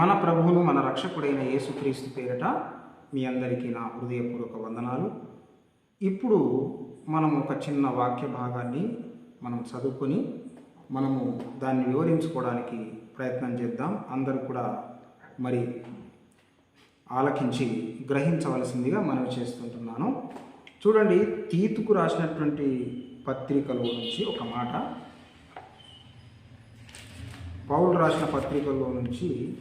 మన ప్రభువును మన రక్షకుడైన యేసుక్రీస్తు పేరిట మీ అందరికీ నా హృదయపూర్వక వందనాలు. ఇప్పుడు మనం ఒక చిన్న వాక్య భాగాన్ని మనం చదువుకొని మనము దాన్ని వివరించుకోవడానికి ప్రయత్నం చేద్దాం. అందరూ కూడా మరి ఆలకించి గ్రహించవలసిందిగా మనం చేస్తుంటున్నాను. చూడండి తీతుకు రాసినటువంటి పత్రికలో నుంచి ఒక మాట. పౌలు రాసిన పత్రికలో నుంచి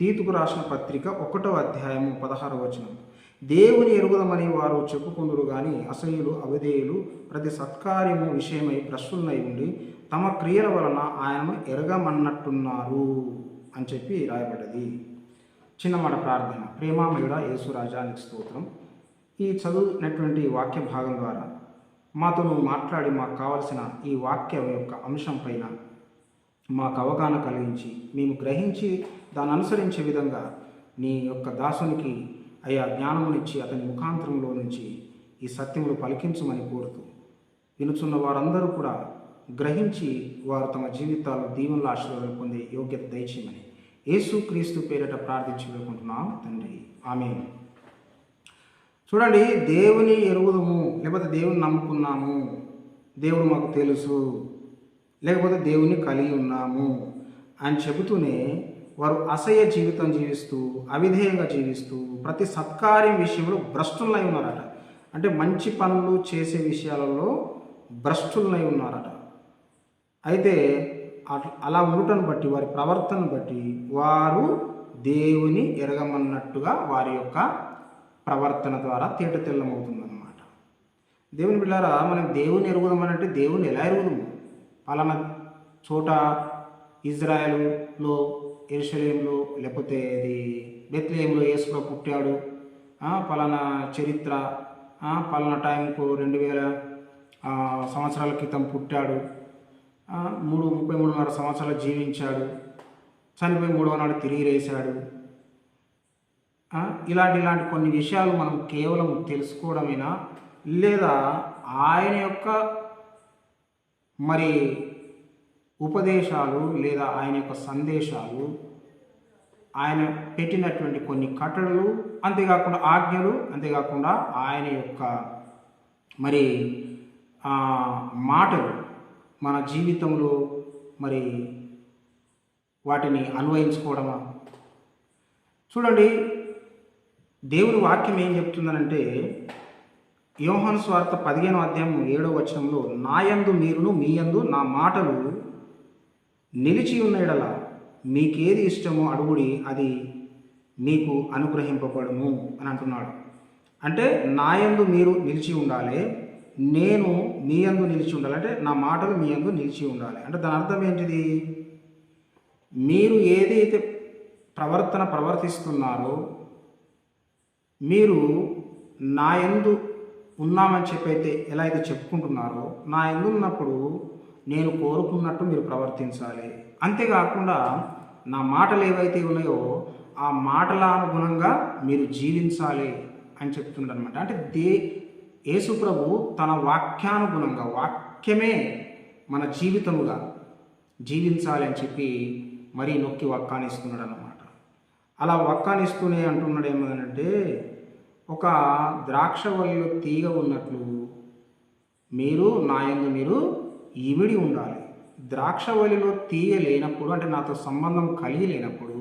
తీతుకు రాసిన పత్రిక ఒకటో అధ్యాయము పదహారవ వచనం. దేవుని ఎరుగుదమని వారు చెప్పుకుందురు గాని అసహ్యులు అవిధేయులు ప్రతి సత్కార్యము విషయమై ప్రశ్నలై ఉండి తమ క్రియల వలన ఆయనను ఎరగమన్నట్టున్నారు అని చెప్పి రాయబడ్డది. చిన్నమాట ప్రార్థన. ప్రేమామయుడ యేసురాజానికి స్తోత్రం. ఈ చదువునటువంటి వాక్య భాగం ద్వారా మాతో మాట్లాడి మాకు కావలసిన ఈ వాక్యం యొక్క అంశం పైన మాకు అవగాహన కలిగించి మేము గ్రహించి దాన్ని అనుసరించే విధంగా నీ యొక్క దాసునికి అయ్యా జ్ఞానమునిచ్చి అతని ముఖాంతరంలో నుంచి ఈ సత్యములు పలికించమని కోరుతూ వినుచున్న వారందరూ కూడా గ్రహించి వారు తమ జీవితాల్లో దీవెనల ఆశీర్వాదాలు పొందే యోగ్యత దయచేయమని యేసు క్రీస్తు పేరిట ప్రార్థించి వేడుకుంటున్నాం తండ్రి. ఆమె చూడండి దేవుని ఎరుగుదము లేకపోతే దేవుని నమ్ముకున్నాము దేవుడు మాకు తెలుసు. లేకపోతే దేవుని కలిగి ఉన్నాము అని చెబుతూనే వారు అసహ్య జీవితం జీవిస్తూ అవిధేయంగా జీవిస్తూ ప్రతి సత్కార్యం విషయంలో భ్రష్టులై ఉన్నారట. అంటే మంచి పనులు చేసే విషయాలలో భ్రష్టులై ఉన్నారట. అయితే అలా ఉండటను బట్టి వారి ప్రవర్తనను బట్టి వారు దేవుని ఎరగమన్నట్టుగా వారి యొక్క ప్రవర్తన ద్వారా తేట తెల్లమవుతుందన్నమాట దేవుని బిళ్ళారా మనం దేవుని ఎరుగుదామనంటే దేవుని ఎలా ఎరుగుదాము? పలానా చోట ఇజ్రాయెల్లో ఎరుషలేంలో లేకపోతే ఇది బెత్లేయంలో యేసులో పుట్టాడు. పలానా చరిత్ర పలానా టైంకు రెండు వేల సంవత్సరాల క్రితం పుట్టాడు. మూడు ముప్పై మూడున్నర సంవత్సరాలు జీవించాడు. చనిపోయి మూడవ నాడు తిరిగి రేశాడు ఇలాంటి ఇలాంటి కొన్ని విషయాలు మనం కేవలం తెలుసుకోవడమేనా? లేదా ఆయన యొక్క మరి ఉపదేశాలు లేదా ఆయన యొక్క సందేశాలు ఆయన పెట్టినటువంటి కొన్ని కట్టడలు అంతేకాకుండా ఆజ్ఞలు అంతేకాకుండా ఆయన యొక్క మరి ఆ, మాటలు మన జీవితంలో మరి వాటిని అన్వయించుకోవడమా? చూడండి దేవుని వాక్యం ఏం చెప్తుందనంటే యోహన్ స్వార్థ పదిహేను అధ్యాయం ఏడో వచనంలో నాయందు మీరును మీయందు నా మాటలు నిలిచి ఉన్న ఎడల మీకేది ఇష్టమో అడుగుడి అది మీకు అనుగ్రహింపబడును అని అంటున్నాడు. అంటే నాయందు మీరు నిలిచి ఉండాలి నేను మీ యందు నిలిచి ఉండాలి. అంటే నా మాటలు మీ యందు నిలిచి ఉండాలి. అంటే దాని అర్థం ఏంటిది? మీరు ఏదైతే ప్రవర్తన ప్రవర్తిస్తున్నారో మీరు నా ఎందు ఉన్నామని చెప్పైతే ఎలా అయితే చెప్పుకుంటున్నారో నా ఎందు ఉన్నప్పుడు నేను కోరుకున్నట్టు మీరు ప్రవర్తించాలి. అంతేకాకుండా నా మాటలు ఏవైతే ఉన్నాయో ఆ మాటల అనుగుణంగా మీరు జీవించాలి అని చెప్తున్నాడు అనమాట అంటే దే యేసుప్రభు తన వాక్యానుగుణంగా వాక్యమే మన జీవితముగా జీవించాలి అని చెప్పి మరీ నొక్కి వక్కానిస్తున్నాడు అనమాట అలా వక్కానిస్తూనే అంటున్నాడు ఏమనంటే ఒక ద్రాక్ష వల్లిలో తీగ ఉన్నట్లు మీరు నా యందు మీరు ఇమిడి ఉండాలి. ద్రాక్ష వల్లిలో తీగ లేనప్పుడు అంటే నాతో సంబంధం కలిగి లేనప్పుడు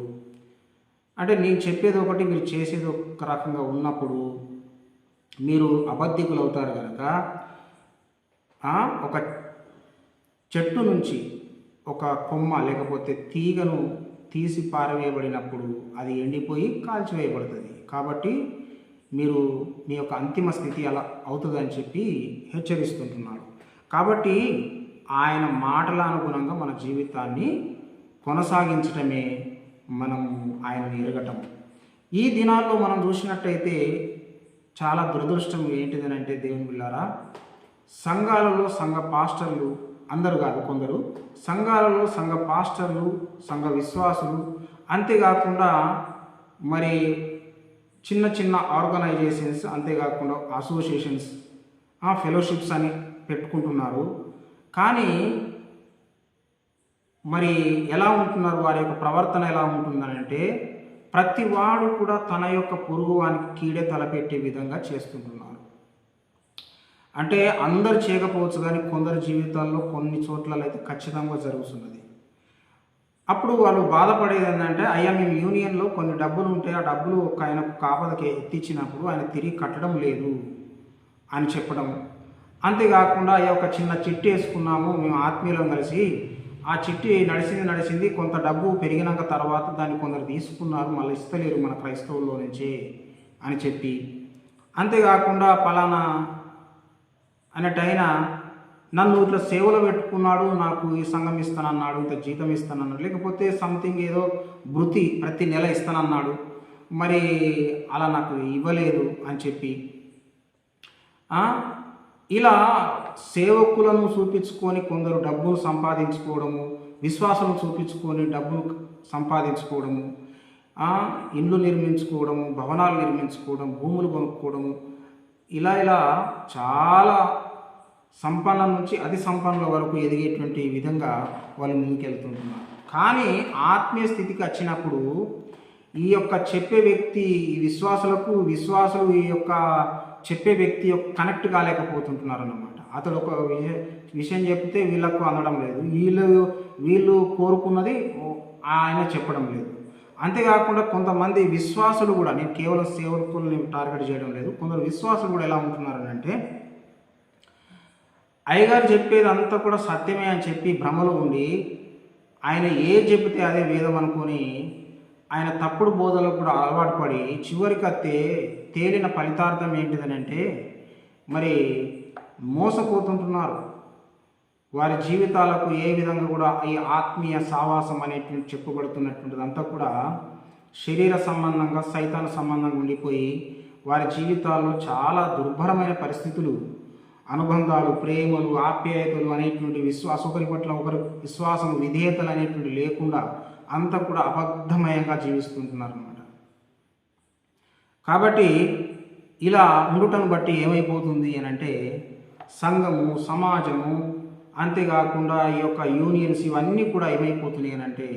అంటే నేను చెప్పేది ఒకటి మీరు చేసేది ఒక రకంగా ఉన్నప్పుడు మీరు అబద్ధికులు అవుతారు కనుక ఒక చెట్టు నుంచి ఒక కొమ్మ లేకపోతే తీగను తీసి పారవేయబడినప్పుడు అది ఎండిపోయి కాల్చివేయబడుతుంది. కాబట్టి మీరు మీ యొక్క అంతిమ స్థితి అలా అవుతుందని చెప్పి హెచ్చరిస్తుంటున్నాడు. కాబట్టి ఆయన మాటల అనుగుణంగా మన జీవితాన్ని కొనసాగించడమే మనం ఆయన ఎరగటం. ఈ దినాల్లో మనం చూసినట్టయితే చాలా దురదృష్టం ఏంటిదని అంటే దేవుని బిళ్ళారా సంఘాలలో సంఘ పాస్టర్లు అందరు కాదు కొందరు సంఘాలలో సంఘ పాస్టర్లు సంఘ విశ్వాసులు అంతేకాకుండా మరి చిన్న చిన్న ఆర్గనైజేషన్స్ అంతేకాకుండా అసోసియేషన్స్ ఫెలోషిప్స్ అని పెట్టుకుంటున్నారు. కానీ మరి ఎలా ఉంటున్నారు? వారి యొక్క ప్రవర్తన ఎలా ఉంటుందనంటే ప్రతి వాడు కూడా తన యొక్క పొరుగు వానికి కీడే తలపెట్టే విధంగా చేస్తుంటున్నారు. అంటే అందరు చేయకపోవచ్చు కానీ కొందరు జీవితాల్లో కొన్ని చోట్ల అయితే ఖచ్చితంగా జరుగుతున్నది. అప్పుడు వాళ్ళు బాధపడేది ఏంటంటే అయ్యా మేము యూనియన్లో కొన్ని డబ్బులు ఉంటే ఆ డబ్బులు ఒక ఆయనకు కాపలకి ఎత్తిచ్చినప్పుడు ఆయన తిరిగి కట్టడం లేదు అని చెప్పడం. అంతేకాకుండా అయ్యా ఒక చిన్న చిట్టి వేసుకున్నాము మేము ఆత్మీయులం కలిసి ఆ చిట్టి నడిచింది నడిచింది కొంత డబ్బు పెరిగినాక తర్వాత దాన్ని కొందరు తీసుకున్నారు మళ్ళీ ఇస్తలేరు మన క్రైస్తవుల్లో నుంచి అని చెప్పి. అంతేకాకుండా పలానా అనేటైనా నన్ను ఇట్లా సేవలో పెట్టుకున్నాడు నాకు ఈ సంఘం ఇస్తానన్నాడు ఇంత జీతం ఇస్తానన్నాడు లేకపోతే సంథింగ్ ఏదో వృత్తి ప్రతి నెల ఇస్తానన్నాడు మరి అలా నాకు ఇవ్వలేదు అని చెప్పి ఇలా సేవకులను చూపించుకొని కొందరు డబ్బులు సంపాదించుకోవడము విశ్వాసం చూపించుకొని డబ్బులు సంపాదించుకోవడము ఇండ్లు నిర్మించుకోవడము భవనాలు నిర్మించుకోవడం భూములు కొనుక్కోవడము ఇలా ఇలా చాలా సంపన్నం నుంచి అతి సంపన్నుల వరకు ఎదిగేటువంటి విధంగా వాళ్ళు ముందుకెళ్తుంటున్నారు. కానీ ఆత్మీయ స్థితికి వచ్చినప్పుడు ఈ యొక్క చెప్పే వ్యక్తి ఈ విశ్వాసులకు విశ్వాసులు ఈ యొక్క చెప్పే వ్యక్తి యొక్క కనెక్ట్ కాలేకపోతుంటున్నారు అన్నమాట అతడు ఒక విషయం విషయం చెప్తే వీళ్ళకు అందడం లేదు. వీళ్ళు వీళ్ళు కోరుకున్నది ఆయన చెప్పడం లేదు. అంతేకాకుండా కొంతమంది విశ్వాసులు కూడా నేను కేవలం సేవకుల్ని టార్గెట్ చేయడం లేదు. కొందరు విశ్వాసులు కూడా ఎలా ఉంటున్నారు అంటే అయ్యగారు చెప్పేది అంతా కూడా సత్యమే అని చెప్పి భ్రమలో ఉండి ఆయన ఏ చెబితే అదే వేదం అనుకొని ఆయన తప్పుడు బోధలకు కూడా అలవాటు పడి చివరికి అత్తే తేలిన ఫలితార్థం ఏంటిదనంటే మరి మోసపోతుంటున్నారు. వారి జీవితాలకు ఏ విధంగా కూడా ఈ ఆత్మీయ సావాసం అనేటువంటి చెప్పబడుతున్నటువంటిది అంతా కూడా శరీర సంబంధంగా సైతాన సంబంధంగా ఉండిపోయి వారి జీవితాల్లో చాలా దుర్భరమైన పరిస్థితులు అనుబంధాలు ప్రేమలు ఆప్యాయతలు అనేటువంటి విశ్వాస ఒకరి పట్ల ఒకరి విశ్వాసం విధేయతలు అనేటువంటి లేకుండా అంతా కూడా అబద్ధమయంగా జీవిస్తుంటున్నారు అన్నమాట కాబట్టి ఇలా ఉండటం బట్టి ఏమైపోతుంది అని అంటే సంఘము సమాజము అంతేకాకుండా ఈ యొక్క యూనియన్స్ ఇవన్నీ కూడా ఏమైపోతున్నాయి అని అంటే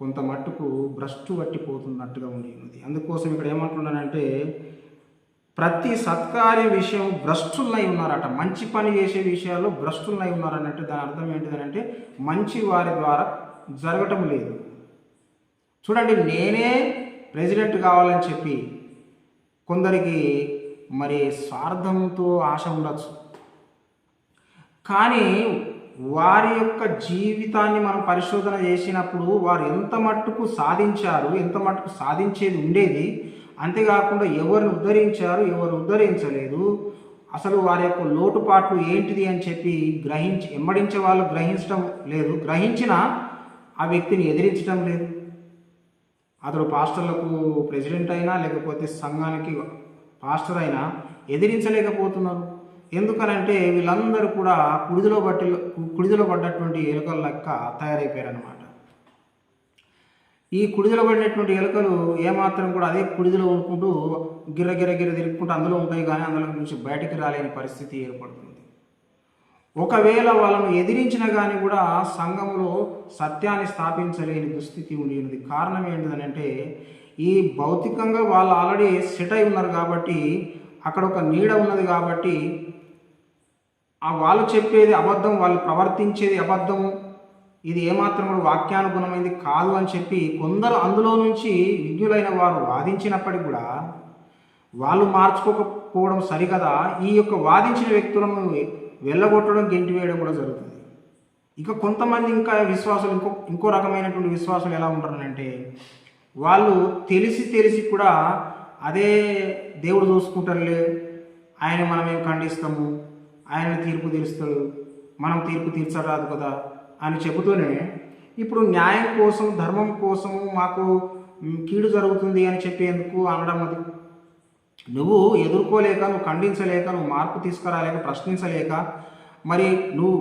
కొంత మట్టుకు భ్రష్టు పట్టిపోతున్నట్టుగా ఉంది అందుకోసం ఇక్కడ ఏమంటున్నానంటే ప్రతి సత్కార్య విషయం భ్రష్టులై ఉన్నారట. మంచి పని చేసే విషయాల్లో భ్రష్టులై ఉన్నారన్నట్టు దాని అర్థం ఏంటిదనంటే మంచి వారి ద్వారా జరగటం లేదు. చూడండి నేనే ప్రెసిడెంట్ కావాలని చెప్పి కొందరికి మరి స్వార్థంతో ఆశ ఉండొచ్చు. కానీ వారి యొక్క జీవితాన్ని మనం పరిశోధన చేసినప్పుడు వారు ఎంత మట్టుకు సాధించారు ఎంత మట్టుకు సాధించేది ఉండేది అంతేకాకుండా ఎవరిని ఉద్ధరించారు ఎవరు ఉద్ధరించలేదు అసలు వారి యొక్క లోటుపాట్లు ఏంటిది అని చెప్పి గ్రహించి ఎమ్మడించే వాళ్ళు గ్రహించడం లేదు. గ్రహించిన ఆ వ్యక్తిని ఎదిరించడం లేదు. అతడు పాస్టర్లకు ప్రెసిడెంట్ అయినా లేకపోతే సంఘానికి పాస్టర్ అయినా ఎదిరించలేకపోతున్నారు. ఎందుకనంటే వీళ్ళందరూ కూడా కుడిదిలో బట్టి కుడిదిలో పడ్డటువంటి ఎలుకల లెక్క తయారైపోయారనమాట ఈ కుడిదిలో పడినటువంటి ఎలుకలు ఏమాత్రం కూడా అదే కుడిదిలో ఉండుకుంటూ గిర్ర గిర్ర గిర్ర తిరుగుకుంటూ అందులో ఉంటాయి కానీ అందులో నుంచి బయటికి రాలేని పరిస్థితి ఏర్పడుతుంది. ఒకవేళ వాళ్ళను ఎదిరించిన కానీ కూడా సంఘంలో సత్యాన్ని స్థాపించలేని దుస్థితి ఉండేది. కారణం ఏంటిదనంటే ఈ భౌతికంగా వాళ్ళు ఆల్రెడీ సెట్ అయి ఉన్నారు కాబట్టి అక్కడ ఒక నీడ ఉన్నది కాబట్టి ఆ వాళ్ళు చెప్పేది అబద్ధం వాళ్ళు ప్రవర్తించేది అబద్ధము ఇది ఏమాత్రం కూడా వాక్యానుగుణమైంది కాదు అని చెప్పి కొందరు అందులో నుంచి విజ్ఞులైన వారు వాదించినప్పటికీ కూడా వాళ్ళు మార్చుకోకపోవడం సరికదా ఈ యొక్క వాదించిన వ్యక్తులను వెళ్ళగొట్టడం గెంటివేయడం కూడా జరుగుతుంది. ఇక కొంతమంది ఇంకా విశ్వాసులు ఇంకో ఇంకో రకమైనటువంటి విశ్వాసులు ఎలా ఉంటారంటే వాళ్ళు తెలిసి తెలిసి కూడా అదే దేవుడు చూసుకుంటారులే ఆయన మనం ఏం ఖండిస్తాము ఆయన తీర్పు తీరుస్తాడు మనం తీర్పు తీర్చరాదు కదా అని చెబుతూనే ఇప్పుడు న్యాయం కోసం ధర్మం కోసము మాకు కీడు జరుగుతుంది అని చెప్పేందుకు అనడం అది. నువ్వు ఎదుర్కోలేక నువ్వు ఖండించలేక నువ్వు మార్పు తీసుకురాలేక ప్రశ్నించలేక మరి నువ్వు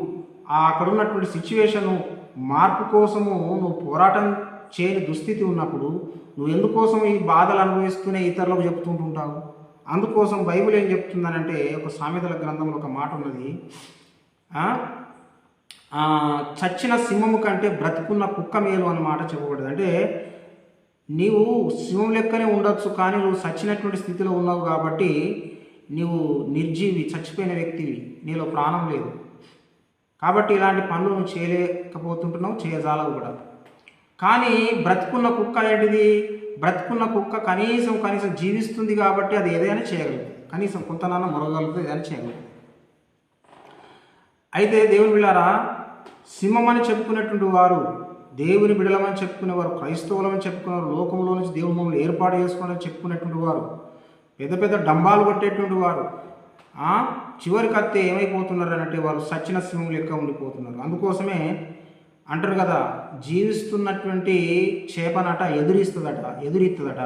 అక్కడ ఉన్నటువంటి సిచ్యువేషను మార్పు కోసము నువ్వు పోరాటం చేయని దుస్థితి ఉన్నప్పుడు నువ్వు ఎందుకోసం ఈ బాధలు అనుభవిస్తూనే ఇతరులకు చెప్తుంటుంటావు అందుకోసం బైబిల్ ఏం చెప్తుందనంటే ఒక సామెతల గ్రంథంలో ఒక మాట ఉన్నది. చచ్చిన సింహము కంటే బ్రతుకున్న కుక్క మేలు అన్నమాట చెప్పబడింది. అంటే నీవు సింహం లెక్కనే ఉండొచ్చు కానీ నువ్వు చచ్చినటువంటి స్థితిలో ఉన్నావు కాబట్టి నీవు నిర్జీవి చచ్చిపోయిన వ్యక్తివి. నీలో ప్రాణం లేదు. కాబట్టి ఇలాంటి పనులు నువ్వు చేయలేకపోతుంటున్నావు చేయజాలవు కూడా. కానీ బ్రతుకున్న కుక్క ఏంటిది? బ్రతుకున్న కుక్క కనీసం కనీసం జీవిస్తుంది కాబట్టి అది ఏదైనా చేయగలదు. కనీసం కొంతనాన్న మొరగలుగుతుంది ఏదైనా చేయగలదు. అయితే దేవుని బిళ్ళారా సింహమని చెప్పుకున్నటువంటి వారు దేవుని బిడలమని చెప్పుకునేవారు క్రైస్తవులమని చెప్పుకునేవారు లోకంలో నుంచి దేవుని మమ్మల్ని ఏర్పాటు చేసుకోవాలని చెప్పుకునేటువంటి వారు పెద్ద పెద్ద డంబాలు కొట్టేటువంటి వారు చివరికి అత్తే ఏమైపోతున్నారు అంటే వాళ్ళు సచిన సింహం లెక్క ఉండిపోతున్నారు. అందుకోసమే అంటారు కదా జీవిస్తున్నటువంటి చేపనట ఎదురిస్తుందట ఎదురిస్తుందట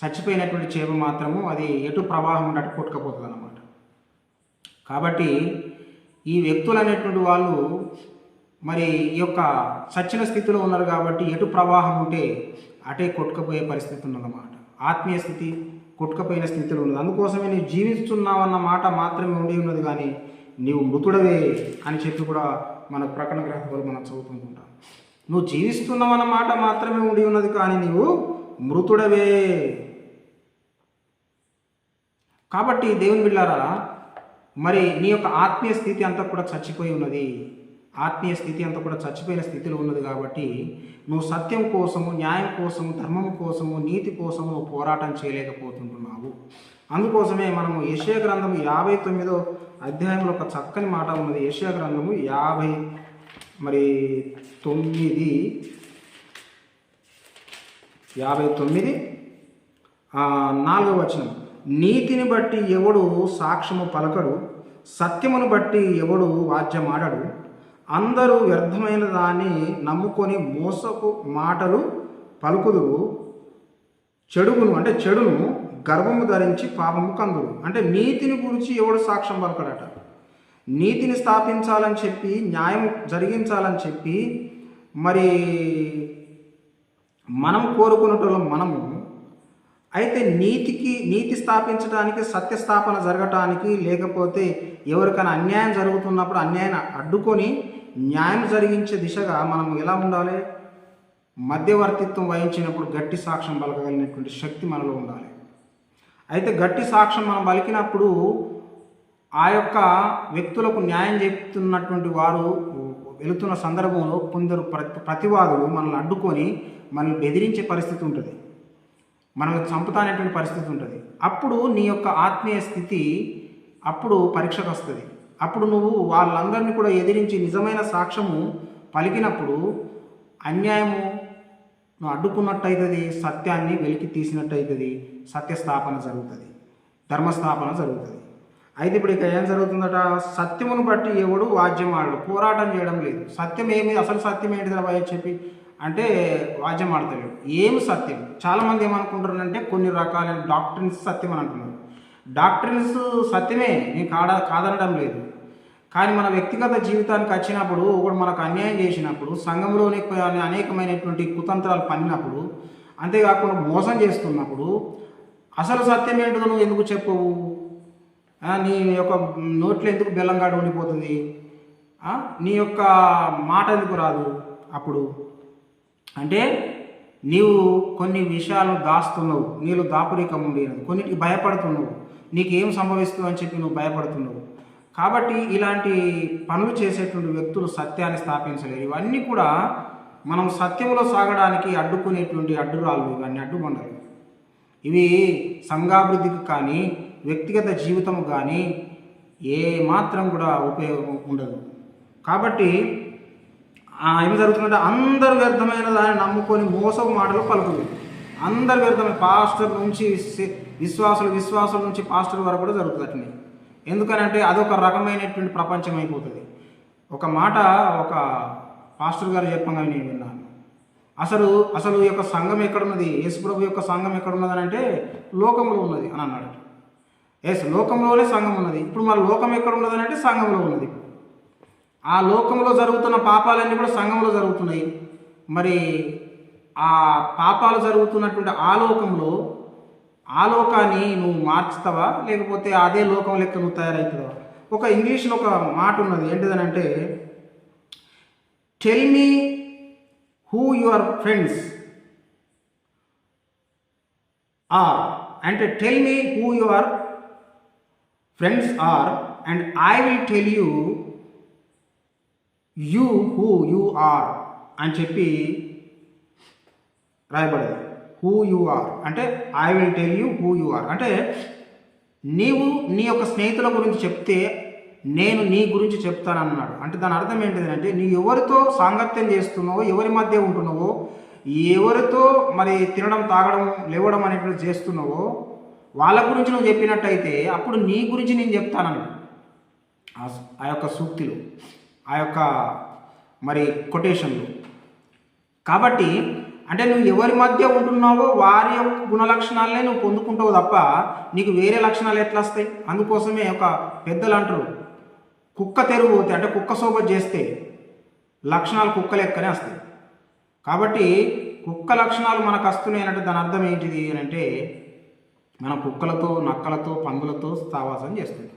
చచ్చిపోయినటువంటి చేప మాత్రము అది ఎటు ప్రవాహం ఉన్నట్టు కొట్టుకపోతుంది అన్నమాట కాబట్టి ఈ వ్యక్తులు అనేటువంటి వాళ్ళు మరి ఈ యొక్క సచ్చిన స్థితిలో ఉన్నారు కాబట్టి ఎటు ప్రవాహం ఉంటే అటే కొట్టుకుపోయే పరిస్థితి ఉన్నదన్నమాట. ఆత్మీయ స్థితి కొట్టుకుపోయిన స్థితిలో ఉన్నది. అందుకోసమే నీవు జీవిస్తున్నావన్న మాట మాత్రమే ఉండి ఉన్నది కానీ నీవు మృతుడవే అని చెప్పి కూడా మన ప్రకటన గ్రంథాలు మనం చదువుతుంటాం నువ్వు జీవిస్తున్నావన్న మాట మాత్రమే ఉండి ఉన్నది కానీ నీవు మృతుడవే. కాబట్టి దేవుని బిళ్ళారా మరి నీ యొక్క ఆత్మీయ స్థితి అంతా కూడా చచ్చిపోయి ఉన్నది. ఆత్మీయ స్థితి అంతా కూడా చచ్చిపోయిన స్థితిలో ఉన్నది కాబట్టి నువ్వు సత్యం కోసము న్యాయం కోసము ధర్మం కోసము నీతి కోసము నువ్వు పోరాటం చేయలేకపోతుంటున్నావు. అందుకోసమే మనము యశయ గ్రంథము యాభై తొమ్మిదో అధ్యాయంలో ఒక చక్కని మాట ఉన్నది. యశయ గ్రంథము యాభై మరి తొమ్మిది యాభై తొమ్మిది నాలుగవ వచనం. నీతిని బట్టి ఎవడు సాక్ష్యము పలకడు సత్యమును బట్టి ఎవడు వాద్యమాడడు? అందరూ వ్యర్థమైన దాన్ని నమ్ముకొని మోసపు మాటలు పలుకుదురు చెడుగును అంటే చెడును గర్వము ధరించి పాపము కందురు. అంటే నీతిని గురించి ఎవడు సాక్ష్యం పలకడట? నీతిని స్థాపించాలని చెప్పి న్యాయం జరిగించాలని చెప్పి మరి మనం కోరుకున్నటోళ్ళం మనము అయితే నీతికి నీతి స్థాపించడానికి సత్య స్థాపన జరగటానికి లేకపోతే ఎవరికైనా అన్యాయం జరుగుతున్నప్పుడు అన్యాయాన్ని అడ్డుకొని న్యాయం జరిగించే దిశగా మనం ఎలా ఉండాలి? మధ్యవర్తిత్వం వహించినప్పుడు గట్టి సాక్ష్యం పలకగలిగినటువంటి శక్తి మనలో ఉండాలి. అయితే గట్టి సాక్ష్యం మనం పలికినప్పుడు ఆ యొక్క వ్యక్తులకు న్యాయం చెప్తున్నటువంటి వారు వెళుతున్న సందర్భంలో కొందరు ప్రతి ప్రతివాదులు మనల్ని అడ్డుకొని మనల్ని బెదిరించే పరిస్థితి ఉంటుంది. మనల్ని చంపుతానేటువంటి పరిస్థితి ఉంటుంది. అప్పుడు నీ యొక్క ఆత్మీయ స్థితి అప్పుడు పరీక్షకు వస్తుంది. అప్పుడు నువ్వు వాళ్ళందరినీ కూడా ఎదిరించి నిజమైన సాక్ష్యము పలికినప్పుడు అన్యాయము నువ్వు అడ్డుకున్నట్టు అవుతుంది సత్యాన్ని వెలికి తీసినట్టు అవుతుంది సత్యస్థాపన జరుగుతుంది ధర్మస్థాపన జరుగుతుంది. అయితే ఇప్పుడు ఇక ఏం జరుగుతుందట? సత్యమును బట్టి ఎవడు వాద్యం ఆడడు పోరాటం చేయడం లేదు. సత్యం ఏమి అసలు సత్యం ఏంటిది రా చెప్పి అంటే వాద్యం ఆడతలేడు. ఏమి సత్యం? చాలామంది ఏమనుకుంటారంటే కొన్ని రకాలైన డాక్టర్స్ సత్యం అని అంటున్నారు. డాక్టర్స్ సత్యమే నేను కాడ కాదనడం లేదు. కానీ మన వ్యక్తిగత జీవితానికి వచ్చినప్పుడు ఒకడు మనకు అన్యాయం చేసినప్పుడు సంఘంలోని అనేకమైనటువంటి కుతంత్రాలు పన్నినప్పుడు అంతేకాకుండా మోసం చేస్తున్నప్పుడు అసలు సత్యం ఏంటో నువ్వు ఎందుకు చెప్పవు? నీ యొక్క నోట్లో ఎందుకు బెల్లంగాడు ఉండిపోతుంది? నీ యొక్క మాట ఎందుకు రాదు అప్పుడు? అంటే నీవు కొన్ని విషయాలు దాస్తున్నావు నీళ్ళు దాపురికం ఉండేది కొన్నిటికి భయపడుతున్నావు నీకేం సంభవిస్తుంది అని చెప్పి నువ్వు భయపడుతున్నావు. కాబట్టి ఇలాంటి పనులు చేసేటువంటి వ్యక్తులు సత్యాన్ని స్థాపించలేరు. ఇవన్నీ కూడా మనం సత్యంలో సాగడానికి అడ్డుకునేటువంటి అడ్డురాళ్ళు ఇవన్నీ అడ్డుబండలు. ఇవి సంఘాభివృద్ధికి కానీ వ్యక్తిగత జీవితం కానీ ఏ మాత్రం కూడా ఉపయోగం ఉండదు. కాబట్టి ఏం జరుగుతుందంటే అందరు వ్యర్థమైన దాన్ని నమ్ముకొని మోసపు మాటలు పలుకులు. అందరు వ్యర్థమైన పాస్టర్ నుంచి విశ్వాసులు విశ్వాసుల నుంచి పాస్టర్ వరకు కూడా జరుగుతుంది అట్లనే. ఎందుకనంటే అదొక రకమైనటువంటి ప్రపంచం అయిపోతుంది. ఒక మాట ఒక పాస్టర్ గారు చెప్పంగా నేను విన్నాను. అసలు అసలు ఈ యొక్క సంఘం ఎక్కడున్నది? యేసుప్రభు యొక్క సంఘం ఎక్కడున్నది అని అంటే లోకంలో ఉన్నది అని అన్నాడు. ఎస్ లోకంలోనే సంఘం ఉన్నది. ఇప్పుడు మరి లోకం ఎక్కడ ఉన్నది అని అంటే సంఘంలో ఉన్నది. ఆ లోకంలో జరుగుతున్న పాపాలన్నీ కూడా సంఘంలో జరుగుతున్నాయి. మరి ఆ పాపాలు జరుగుతున్నటువంటి ఆ లోకంలో ఆ లోకాన్ని నువ్వు మార్చుతావా? లేకపోతే అదే లోకం లెక్క నువ్వు తయారవుతావా ఒక ఇంగ్లీష్లో ఒక మాట ఉన్నది ఏంటిదనంటే tell me who your friends are అంటే tell me who your friends are and I will tell you you who you are అని చెప్పి రాయబడేది. Who you are. అంటే I will tell you who you are. అంటే నీవు నీ యొక్క స్నేహితుల గురించి చెప్తే నేను నీ గురించి చెప్తాను అన్నాడు అంటే దాని అర్థం ఏంటిదంటే నీ ఎవరితో సాంగత్యం చేస్తున్నావో ఎవరి మధ్య ఉంటున్నావో ఎవరితో మరి తినడం తాగడం లేవడం అనేటువంటి చేస్తున్నావో వాళ్ళ గురించి నువ్వు చెప్పినట్టయితే అప్పుడు నీ గురించి నేను చెప్తానన్నాడు. ఆ- ఆ యొక్క సూక్తిలో. ఆ యొక్క మరి కొటేషన్లు. కాబట్టి అంటే నువ్వు ఎవరి మధ్య ఉంటున్నావో వారి యొక్క గుణ లక్షణాలనే నువ్వు పొందుకుంటావు తప్ప నీకు వేరే లక్షణాలు ఎట్లా వస్తాయి? అందుకోసమే ఒక పెద్దలు అంటారు. కుక్క తెరువు పోతే అంటే కుక్క సోబత్ చేస్తే లక్షణాలు కుక్క లెక్కనే వస్తాయి. కాబట్టి కుక్క లక్షణాలు మనకు వస్తున్నాయి అంటే దాని అర్థం ఏంటిది అని అంటే మన కుక్కలతో నక్కలతో పందులతో సావాసం చేస్తుంది.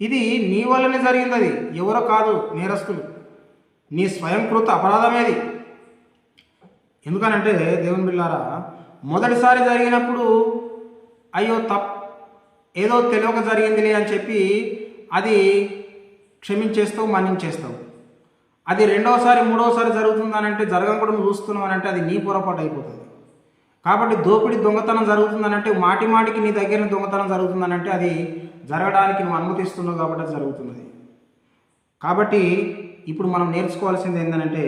ఇది నీ వల్లనే జరిగింది అది ఎవరో కాదు నేరస్తులు. నీ స్వయంకృత అపరాధమేది. ఎందుకనంటే దేవుని బిళ్ళారా మొదటిసారి జరిగినప్పుడు అయ్యో తప్ ఏదో తెలియక జరిగిందిలే అని చెప్పి అది క్షమించేస్తావు మన్నించేస్తావు. అది రెండవసారి మూడవసారి జరుగుతుందనంటే జరగం కూడా నువ్వు చూస్తున్నావు అని అంటే అది నీ పొరపాటు అయిపోతుంది. కాబట్టి దోపిడి దొంగతనం జరుగుతుందనంటే మాటి మాటికి నీ దగ్గర దొంగతనం జరుగుతుందనంటే అది జరగడానికి నువ్వు అనుమతిస్తున్నావు కాబట్టి జరుగుతున్నది. కాబట్టి ఇప్పుడు మనం నేర్చుకోవాల్సింది ఏంటంటే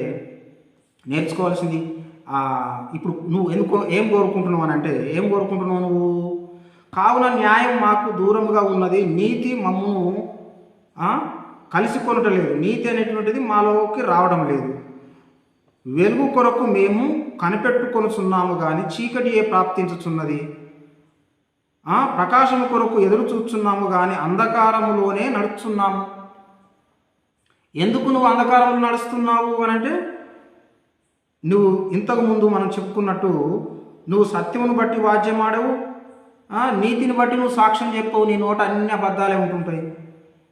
నేర్చుకోవాల్సింది ఇప్పుడు నువ్వు ఎందుకో ఏం కోరుకుంటున్నావు అని అంటే ఏం కోరుకుంటున్నావు నువ్వు? కావున న్యాయం మాకు దూరంగా ఉన్నది నీతి మమ్మను కలిసి కొనటం లేదు. నీతి అనేటువంటిది మాలోకి రావడం లేదు. వెలుగు కొరకు మేము కనిపెట్టుకొనుచున్నాము కానీ చీకటి ఏ ప్రాప్తించుచున్నది? ప్రకాశము కొరకు ఎదురు చూస్తున్నాము కానీ అంధకారములోనే నడుచున్నాము. ఎందుకు నువ్వు అంధకారంలో నడుస్తున్నావు అని అంటే నువ్వు ఇంతకుముందు మనం చెప్పుకున్నట్టు నువ్వు సత్యమును బట్టి వాద్యమాడవు నీతిని బట్టి నువ్వు సాక్ష్యం చెప్పవు నీ నోట అన్ని అబద్ధాలే ఉంటుంటాయి.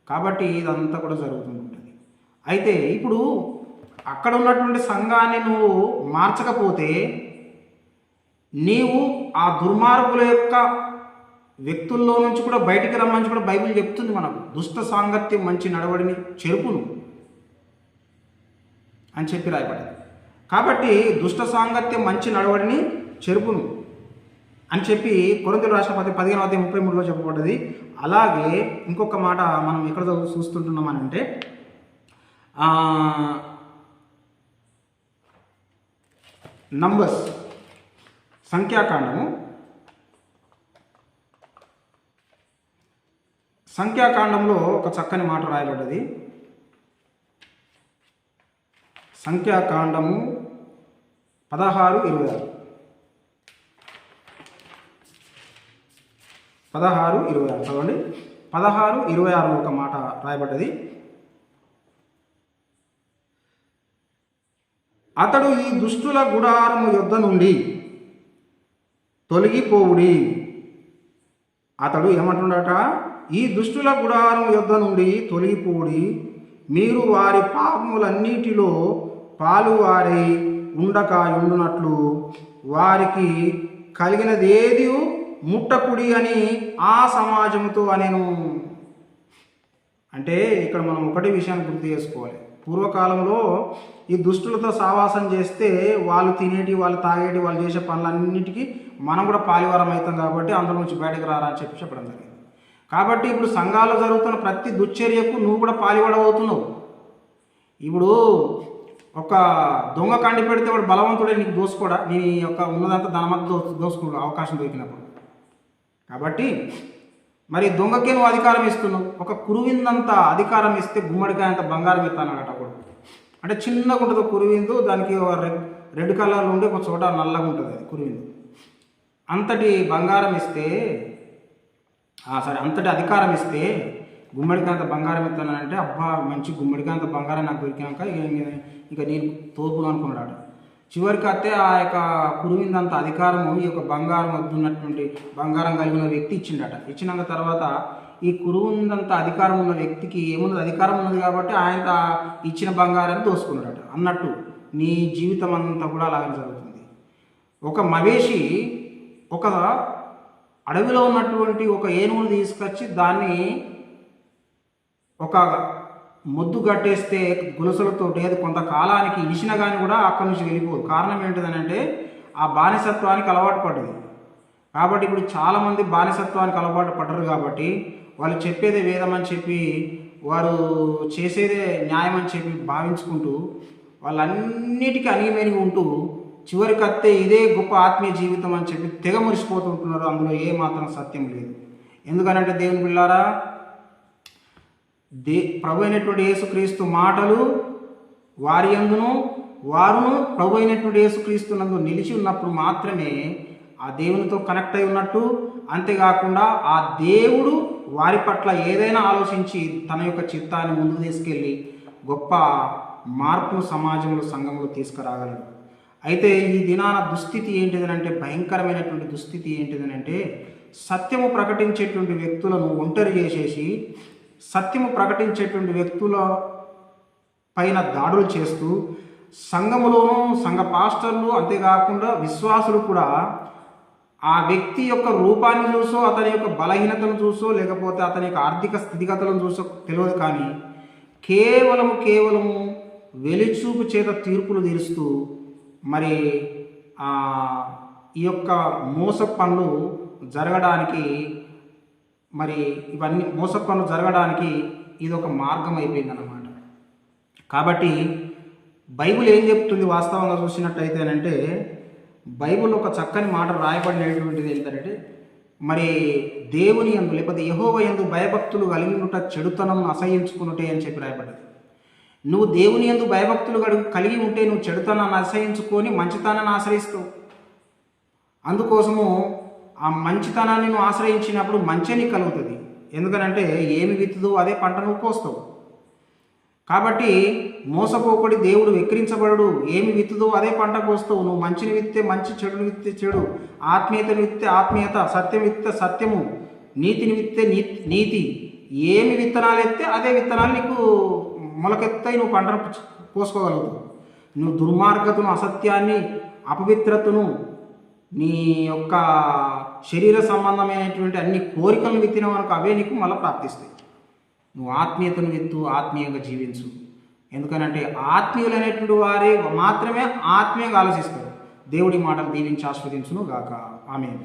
కాబట్టి ఇదంతా కూడా జరుగుతుంటుంది అయితే ఇప్పుడు అక్కడ ఉన్నటువంటి సంఘాన్ని నువ్వు మార్చకపోతే నీవు ఆ దుర్మార్గుల యొక్క వ్యక్తుల్లో నుంచి కూడా బయటికి రమ్మని కూడా బైబిల్ చెప్తుంది మనకు. దుష్ట సాంగత్యం మంచి నడవడిని చెరుపును అని చెప్పి రాయబడింది. కాబట్టి దుష్ట సాంగత్యం మంచి నడవడిని చెరుపును అని చెప్పి కొరంతలు రాష్ట్ర పది పదిహేను వద్ద ముప్పై మూడులో చెప్పబడ్డది. అలాగే ఇంకొక మాట మనం ఎక్కడ చూస్తుంటున్నామనంటే నంబర్స్ సంఖ్యాకాండము సంఖ్యాకాండంలో ఒక చక్కని మాట రాయబడ్డది. సంఖ్యాకాండము పదహారు ఇరవై ఆరు. పదహారు ఇరవై ఆరు. చదవండి. పదహారు ఇరవై ఆరులో ఒక మాట రాయబడ్డది. అతడు ఈ దుష్టుల గుడారము యొద్ద నుండి తొలగిపోవుడి. అతడు ఏమంటున్నాడట ఈ దుష్టుల గుడారం యుద్ధ నుండి తొలగిపోడి. మీరు వారి పాపములన్నిటిలో పాలువారై ఉండక ఉండునట్లు వారికి కలిగినదేది ముట్టకుడి అని ఆ సమాజముతో అనేను. అంటే ఇక్కడ మనం ఒకటి విషయాన్ని గుర్తు చేసుకోవాలి. పూర్వకాలంలో ఈ దుష్టులతో సావాసం చేస్తే వాళ్ళు తినేటి వాళ్ళు తాగేటి వాళ్ళు చేసే పనులన్నిటికీ మనం కూడా పాలివారం అవుతాం కాబట్టి అందులో నుంచి బయటకు రారా అని చెప్పి చెప్పడం జరిగింది. కాబట్టి ఇప్పుడు సంఘాల్లో జరుగుతున్న ప్రతి దుశ్చర్యకు నువ్వు కూడా పాలివాడవుతున్నావు ఇప్పుడు ఒక దొంగ కండి పెడితే వాడు బలవంతుడే నీకు దోసుకోడా నీ యొక్క ఉన్నదంతా ధనమంతా దో దోసుకునే అవకాశం దొరికినప్పుడు. కాబట్టి మరి దొంగకే నువ్వు అధికారం ఇస్తున్నావు. ఒక కురువిందంత అధికారం ఇస్తే గుమ్మడికాయ అంత బంగారం ఇస్తానట కూడా అంటే చిన్నగా ఉంటుంది కురువిందు దానికి ఒక రెడ్ రెడ్ కలర్లో ఉండి ఒక చోట నల్లగా ఉంటుంది అది కురువిందు. అంతటి బంగారం ఇస్తే సరే అంతటి అధికారం ఇస్తే గుమ్మడికాంత బంగారం ఇస్తానంటే అబ్బా మంచి గుమ్మడికాంత బంగారం నాకు దొరికినాక ఇక నేను తోపు అనుకున్నాడు చివరికి అయితే ఆ యొక్క కురువిందంత అధికారము ఈ యొక్క బంగారం వద్దున్నటువంటి బంగారం కలిగిన వ్యక్తి ఇచ్చిండట. ఇచ్చినాక తర్వాత ఈ కురువుందంత అధికారం ఉన్న వ్యక్తికి ఏమున్నది? అధికారం ఉన్నది కాబట్టి ఆయన ఇచ్చిన బంగారాన్ని దోసుకున్నాడట. అన్నట్టు నీ జీవితం అంతా కూడా అలాగే జరుగుతుంది. ఒక మవేషి ఒక అడవిలో ఉన్నటువంటి ఒక ఏనుగును తీసుకొచ్చి దాన్ని ఒక మొద్దు కట్టేస్తే గులసలతో లేదు కొంతకాలానికి ఇచ్చిన కానీ కూడా అక్కడి నుంచి వెళ్ళిపోదు. కారణం ఏంటిదనంటే ఆ బానిసత్వానికి అలవాటు పడ్డది. కాబట్టి ఇప్పుడు చాలామంది బానిసత్వానికి అలవాటు పడ్డరు కాబట్టి వాళ్ళు చెప్పేదే వేదం అని చెప్పి వారు చేసేదే న్యాయం అని చెప్పి భావించుకుంటూ వాళ్ళన్నిటికీ అనియమేనిగా ఉంటూ చివరికి అత్తే ఇదే గొప్ప ఆత్మీయ జీవితం అని చెప్పి తెగ మురిసిపోతుంటున్నారు అందులో ఏ మాత్రం సత్యం లేదు. ఎందుకనంటే దేవుని పిల్లారా దే ప్రభు అయినటువంటి యేసుక్రీస్తు మాటలు వారి అందును వారును ప్రభు అయినటువంటి యేసుక్రీస్తు నందు నిలిచి ఉన్నప్పుడు మాత్రమే ఆ దేవునితో కనెక్ట్ అయి ఉన్నట్టు అంతేకాకుండా ఆ దేవుడు వారి పట్ల ఏదైనా ఆలోచించి తన యొక్క చిత్తాన్ని ముందుకు తీసుకెళ్ళి గొప్ప మార్పును సమాజంలో సంఘంలో తీసుకురాగలడు. అయితే ఈ దినాన దుస్థితి ఏంటిదనంటే భయంకరమైనటువంటి దుస్థితి ఏంటిదనంటే సత్యము ప్రకటించేటువంటి వ్యక్తులను ఒంటరి చేసేసి సత్యము ప్రకటించేటువంటి వ్యక్తుల పైన దాడులు చేస్తూ సంఘములోనూ సంఘ పాస్టర్లు అంతేకాకుండా విశ్వాసులు కూడా ఆ వ్యక్తి యొక్క రూపాన్ని చూసో అతని యొక్క బలహీనతను చూసో లేకపోతే అతని యొక్క ఆర్థిక స్థితిగతులను చూసో తెలియదు కానీ కేవలము కేవలము వెలిచూపు చేత తీర్పులు తీరుస్తూ మరి ఈ యొక్క మోస పనులు జరగడానికి మరి ఇవన్నీ మోస పనులు జరగడానికి ఇది ఒక మార్గం అయిపోయిందన్నమాట. కాబట్టి బైబిల్ ఏం చెప్తుంది వాస్తవంగా చూసినట్టయితేనంటే బైబిల్ ఒక చక్కని మాట రాయబడినటువంటిది ఏంటంటే మరి దేవుని ఎందు లేకపోతే యహోవ ఎందు భయభక్తులు కలిగి ఉంట చెడుతనం అసహించుకునుటే అని చెప్పి రాయబడ్డది. నువ్వు దేవుని ఎందు భయభక్తులు గడు- కలిగి ఉంటే నువ్వు చెడుతనాన్ని ఆశ్రయించుకొని మంచితనాన్ని ఆశ్రయిస్తావు. అందుకోసము ఆ మంచితనాన్ని నువ్వు ఆశ్రయించినప్పుడు మంచిని కలుగుతుంది. ఎందుకనంటే ఏమి విత్తుదో అదే పంట నువ్వు కోస్తావు. కాబట్టి మోసపోకడి దేవుడు వెక్కిరించబడడు. ఏమి విత్తుదో అదే పంట కోస్తావు. నువ్వు మంచిని విత్తే మంచి చెడుని విత్తే చెడు ఆత్మీయతను విత్తే ఆత్మీయత సత్యం విత్తే సత్యము నీతిని విత్తే నీతి నీతి. ఏమి విత్తనాలు ఎత్తే అదే విత్తనాలు నీకు మొలకెత్తాయి నువ్వు పంటను పోసుకోగలుగుతావు. నువ్వు దుర్మార్గతను అసత్యాన్ని అపవిత్రతను నీ యొక్క శరీర సంబంధమైనటువంటి అన్ని కోరికలను విత్తిన వరకు అవే నీకు మళ్ళీ ప్రాప్తిస్తాయి. నువ్వు ఆత్మీయతను విత్తు ఆత్మీయంగా జీవించు. ఎందుకనంటే ఆత్మీయులైనటువంటి వారే మాత్రమే ఆత్మీయంగా ఆలోచిస్తారు. దేవుడి మాటలు దీవించి ఆస్వాదించును గాక ఆమె